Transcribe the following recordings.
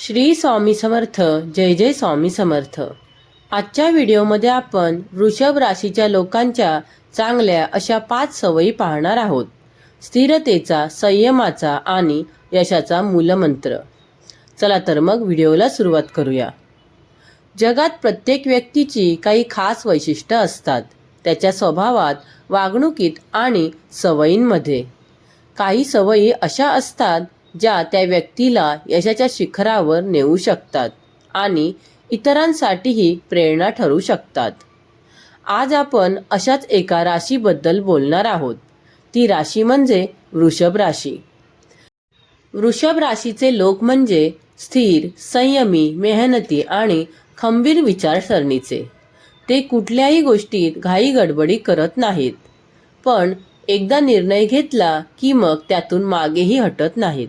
श्री स्वामी समर्थ जय जय स्वामी समर्थ. आजच्या व्हिडिओमध्ये आपण वृषभ राशीच्या लोकांच्या चांगल्या अशा पाच सवयी पाहणार आहोत. स्थिरतेचा संयमाचा आणि यशाचा मूलमंत्र. चला तर मग व्हिडिओला सुरुवात करूया. जगात प्रत्येक व्यक्तीची काही खास वैशिष्ट्य असतात. त्याच्या स्वभावात वागणुकीत आणि सवयींमध्ये. काही सवयी अशा असतात ज्या त्या व्यक्तीला यशाच्या शिखरावर नेऊ शकतात आणि इतरांसाठीही प्रेरणा ठरू शकतात. आज आपण अशाच एका राशीबद्दल बोलणार आहोत. ती राशी म्हणजे वृषभ राशी. वृषभ राशीचे लोक म्हणजे स्थिर संयमी मेहनती आणि खंबीर विचारसरणीचे. ते कुठल्याही गोष्टीत घाई गडबडी करत नाहीत. पण एकदा निर्णय घेतला की मग त्यातून मागेही हटत नाहीत.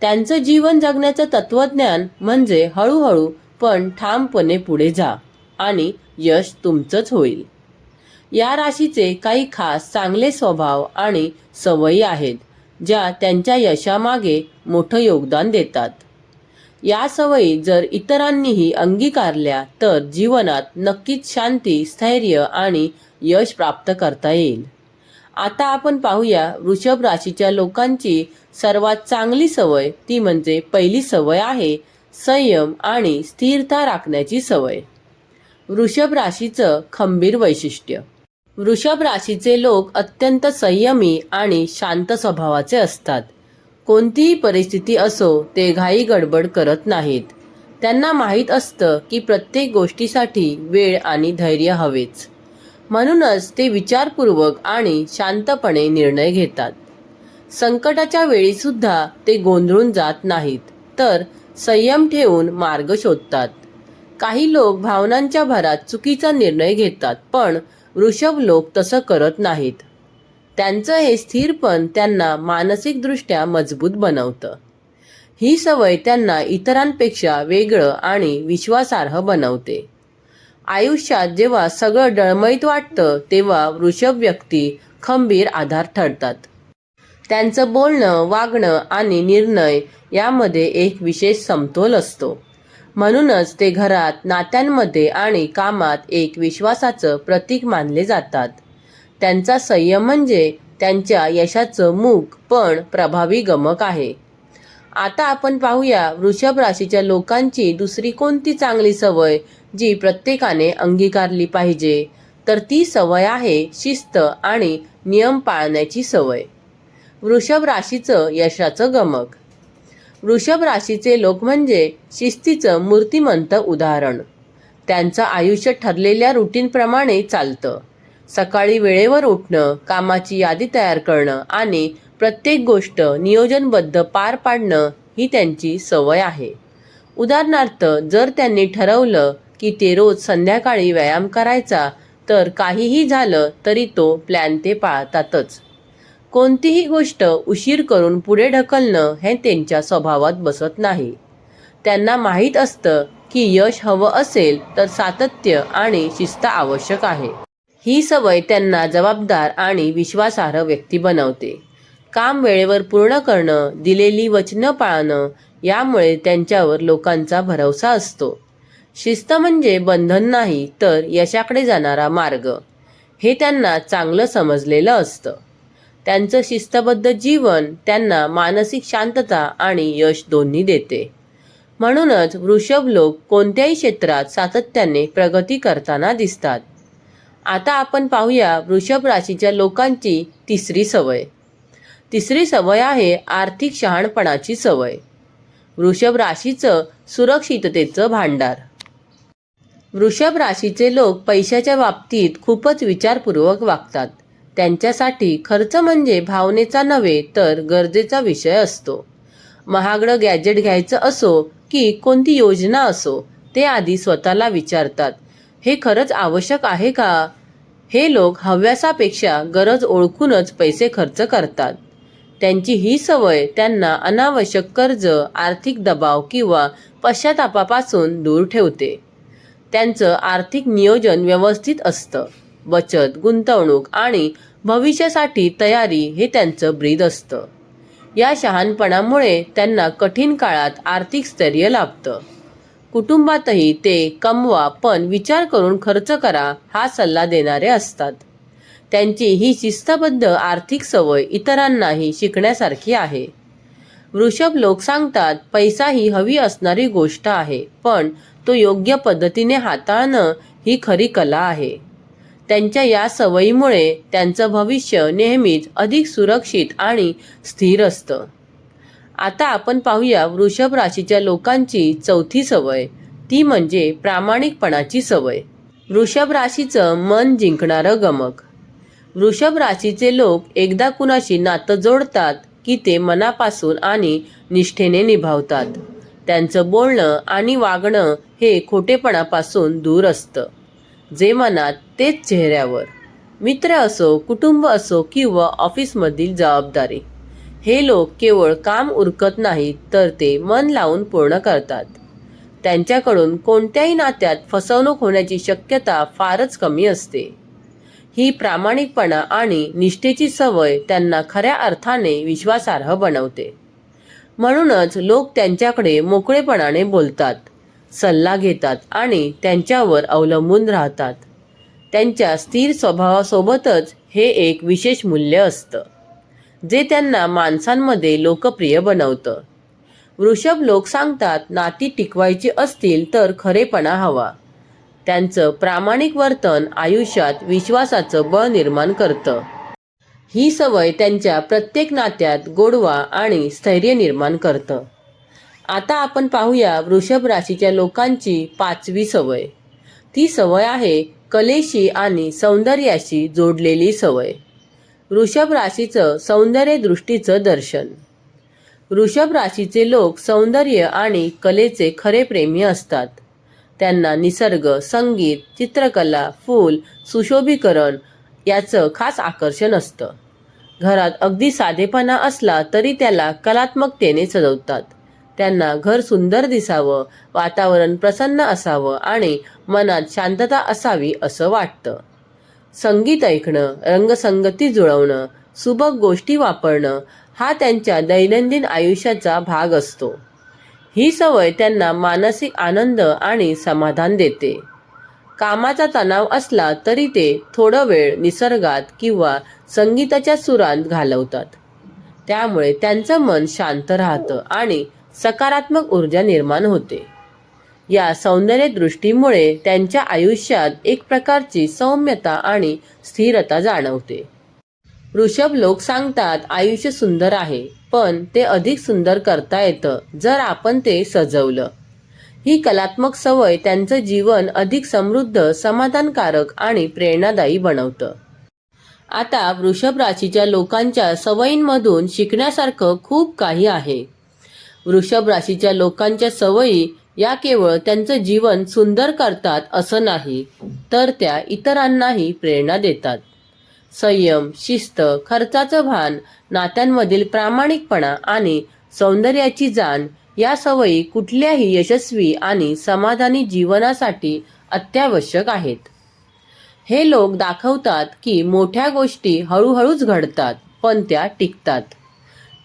त्यांचं जीवन जगण्याचं तत्वज्ञान म्हणजे हळूहळू पण ठामपणे पुढे जा आणि यश तुमचंच होईल. या राशीचे काही खास चांगले स्वभाव आणि सवयी आहेत ज्या त्यांच्या यशामागे मोठं योगदान देतात. या सवयी जर इतरांनीही अंगीकारल्या तर जीवनात नक्कीच शांती स्थैर्य आणि यश प्राप्त करता येईल. आता आपण पाहूया वृषभ राशीच्या लोकांची सर्वात चांगली सवय. ती म्हणजे पहिली सवय आहे संयम आणि स्थिरता राखण्याची सवय. वृषभ राशीचं खंबीर वैशिष्ट्य. वृषभ राशीचे लोक अत्यंत संयमी आणि शांत स्वभावाचे असतात. कोणतीही परिस्थिती असो ते घाई गडबड करत नाहीत. त्यांना माहीत असतं की प्रत्येक गोष्टीसाठी वेळ आणि धैर्य हवेच. म्हणूनच ते विचारपूर्वक आणि शांतपणे निर्णय घेतात. संकटाच्या वेळीसुद्धा ते गोंधळून जात नाहीत तर संयम ठेवून मार्ग शोधतात. काही लोक भावनांच्या भरात चुकीचा निर्णय घेतात पण वृषभ लोक तसं करत नाहीत. त्यांचं हे स्थिरपण त्यांना मानसिकदृष्ट्या मजबूत बनवतं. ही सवय त्यांना इतरांपेक्षा वेगळं आणि विश्वासार्ह बनवते. आयुष्यात जेव्हा सगळं डळमळीत वाटतं तेव्हा वृषभ व्यक्ती खंबीर आधार ठरतात. त्यांचं बोलणं वागणं आणि निर्णय यामध्ये एक विशेष समतोल असतो. म्हणूनच ते घरात नात्यांमध्ये आणि कामात एक विश्वासाचं प्रतीक मानले जातात. त्यांचा संयम म्हणजे त्यांच्या यशाचं मूक पण प्रभावी गमक आहे. आता आपण पाहूया वृषभ राशीच्या लोकांची दुसरी कोणती चांगली सवय जी प्रत्येकाने अंगीकारली पाहिजे. तर ती सवय आहे शिस्त आणि नियम पाळण्याची सवय. वृषभ राशीचं यशाचं गमक. वृषभ राशीचे लोक म्हणजे शिस्तीचं मूर्तिमंत उदाहरण. त्यांचं आयुष्य ठरलेल्या रुटीनप्रमाणे चालतं. सकाळी वेळेवर उठणं कामाची यादी तयार करणं आणि प्रत्येक गोष्ट नियोजनबद्ध पार पाडणं ही त्यांची सवय आहे. उदाहरणार्थ जर त्यांनी ठरवलं की ते रोज संध्याकाळी व्यायाम करायचा तर काहीही झालं तरी तो प्लॅन ते पाळतातच. कोणतीही गोष्ट उशीर करून पुढे ढकलणं हे त्यांच्या स्वभावात बसत नाही. त्यांना माहीत असतं की यश हवं असेल तर सातत्य आणि शिस्त आवश्यक आहे. ही सवय त्यांना जबाबदार आणि विश्वासार्ह व्यक्ती बनवते. काम वेळेवर पूर्ण करणं दिलेली वचनं पाळणं यामुळे त्यांच्यावर लोकांचा भरवसा असतो. शिस्त म्हणजे बंधन नाही तर यशाकडे जाणारा मार्ग. हे त्यांना चांगलं समजलेलं असतं. त्यांचं शिस्तबद्ध जीवन त्यांना मानसिक शांतता आणि यश दोन्ही देते. म्हणूनच वृषभ लोक कोणत्याही क्षेत्रात सातत्याने प्रगती करताना दिसतात. आता आपण पाहूया वृषभ राशीच्या लोकांची तिसरी सवय. तिसरी सवय आहे आर्थिक शहाणपणाची सवय. वृषभ राशीचं सुरक्षिततेचं भांडार. वृषभ राशीचे लोक पैशाच्या बाबतीत खूपच विचारपूर्वक वागतात. त्यांच्यासाठी खर्च म्हणजे भावनेचा नव्हे तर गरजेचा विषय असतो. महागडं गॅजेट घ्यायचं असो की कोणती योजना असो ते आधी स्वतःला विचारतात. हे खरंच आवश्यक आहे का? हे लोक हव्यासापेक्षा गरज ओळखूनच पैसे खर्च करतात. त्यांची ही सवय त्यांना अनावश्यक कर्ज आर्थिक दबाव किंवा पश्चातापापासून दूर ठेवते. त्यांचं आर्थिक नियोजन व्यवस्थित असतं. बचत गुंतवणूक आणि भविष्यासाठी तयारी हे त्यांचं ब्रीद असतं. या शहाणपणामुळे त्यांना कठीण काळात आर्थिक स्थैर्य लाभतं. कुटुंबातही ते कमवा पण विचार करून खर्च करा हा सल्ला देणारे असतात. त्यांची ही शिस्तबद्ध आर्थिक सवय इतरांनाही शिकण्यासारखी आहे. वृषभ लोक सांगतात पैसा ही हवी असणारी गोष्ट आहे पण तो योग्य पद्धतीने हाताळणं ही खरी कला आहे. त्यांच्या या सवयीमुळे त्यांचं भविष्य नेहमीच अधिक सुरक्षित आणि स्थिर असतं. आता आपण पाहूया वृषभ राशीच्या लोकांची चौथी सवय. ती म्हणजे प्रामाणिकपणाची सवय. वृषभ राशीचं मन जिंकणारं गमक. वृषभ राशीचे लोक एकदा कुणाशी नातं जोडतात की ते मनापासून आणि निष्ठेने निभावतात. त्यांचं बोलणं आणि वागणं हे खोटेपणापासून दूर असतं. जे मनात तेच चेहऱ्यावर. मित्र असो कुटुंब असो किंवा ऑफिसमधील जबाबदारी. हे लोक केवळ काम उरकत नाहीत तर ते मन लावून पूर्ण करतात. त्यांच्याकडून कोणत्याही नात्यात फसवणूक होण्याची शक्यता फारच कमी असते. ही प्रामाणिकपणा आणि निष्ठेची सवय त्यांना खऱ्या अर्थाने विश्वासार्ह बनवते. म्हणूनच लोक त्यांच्याकडे मोकळेपणाने बोलतात सल्ला घेतात आणि त्यांच्यावर अवलंबून राहतात. त्यांच्या स्थिर स्वभावासोबतच हे एक विशेष मूल्य असतं जे त्यांना माणसांमध्ये लोकप्रिय बनवतं. वृषभ लोक सांगतात नाती टिकवायची असतील तर खरेपणा हवा. त्यांचं प्रामाणिक वर्तन आयुष्यात विश्वासाचं बळ निर्माण करतं. ही सवय त्यांच्या प्रत्येक नात्यात गोडवा आणि स्थैर्य निर्माण करतं. आता आपण पाहूया वृषभ राशीच्या लोकांची पाचवी सवय. ती सवय आहे कलेशी आणि सौंदर्याशी जोडलेली सवय. वृषभ राशीचं सौंदर्य दृष्टीचं दर्शन. वृषभ राशीचे लोक सौंदर्य आणि कलेचे खरे प्रेमी असतात. त्यांना निसर्ग संगीत चित्रकला फूल सुशोभीकरण याचं खास आकर्षण असतं. घरात अगदी साधेपणा असला तरी त्याला कलात्मकतेने सजवतात. त्यांना घर सुंदर दिसावं वातावरण प्रसन्न असावं आणि मनात शांतता असावी असं वाटतं. संगीत ऐकणं रंगसंगती जुळवणं सुबक गोष्टी वापरणं हा त्यांच्या दैनंदिन आयुष्याचा भाग असतो. ही सवय त्यांना मानसिक आनंद आणि समाधान देते. कामाचा तणाव असला तरी ते थोडं वेळ निसर्गात किंवा संगीताच्या सुरांत घालवतात. त्यामुळे त्यांचं मन शांत राहतं आणि सकारात्मक ऊर्जा निर्माण होते. या सौंदर्य दृष्टीमुळे त्यांच्या आयुष्यात एक प्रकारची सौम्यता आणि स्थिरता जाणवते. वृषभ लोक सांगतात आयुष्य सुंदर आहे. पण ते अधिक सुंदर करता येतं जर आपण ते सजवलं. ही कलात्मक सवय त्यांचं जीवन अधिक समृद्ध समाधानकारक आणि प्रेरणादायी बनवतं. आता वृषभ राशीच्या लोकांच्या सवयींमधून शिकण्यासारखं खूप काही आहे. वृषभ राशीच्या लोकांच्या सवयी या केवळ त्यांचं जीवन सुंदर करतात असं नाही तर त्या इतरांनाही प्रेरणा देतात. संयम शिस्त खर्चाचं भान नात्यांमधील प्रामाणिकपणा आणि सौंदर्याची जाण या सवयी कुठल्याही यशस्वी आणि समाधानी जीवनासाठी अत्यावश्यक आहेत. हे लोक दाखवतात की मोठ्या गोष्टी हळूहळूच घडतात पण त्या टिकतात.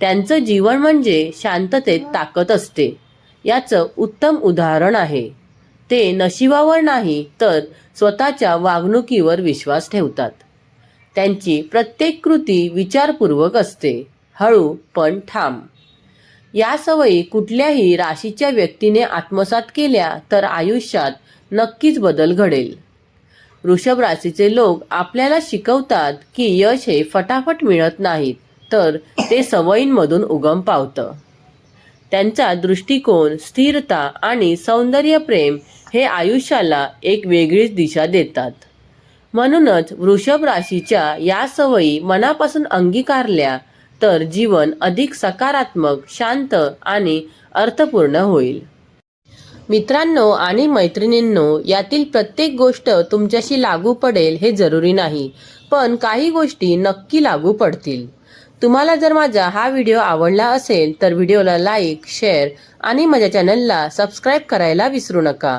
त्यांचं जीवन म्हणजे शांततेत ताकद असते. याचं उत्तम उदाहरण आहे. ते नशिबावर नाही तर स्वतःच्या वागणुकीवर विश्वास ठेवतात. त्यांची प्रत्येक कृती विचारपूर्वक असते. हळू पण ठाम. या सवयी कुठल्याही राशीच्या व्यक्तीने आत्मसात केल्या तर आयुष्यात नक्कीच बदल घडेल. वृषभ राशीचे लोक आपल्याला शिकवतात की यश हे फटाफट मिळत नाहीत तर ते सवयींमधून उगम पावतं. त्यांचा दृष्टिकोन स्थिरता आणि सौंदर्य प्रेम हे आयुष्याला एक वेगळीच दिशा देतात. म्हणूनच वृषभ राशीच्या या सवयी मनापासून अंगीकारल्या तर जीवन अधिक सकारात्मक शांत आणि अर्थपूर्ण होईल. मित्रांनो आणि मैत्रिणींनो यातील प्रत्येक गोष्ट तुमच्याशी लागू पडेल हे जरुरी नाही पण काही गोष्टी नक्की लागू पडतील. तुम्हाला जर माझा हा व्हिडिओ आवडला असेल तर व्हिडिओला लाईक शेअर आणि माझ्या चॅनलला सबस्क्राईब करायला विसरू नका.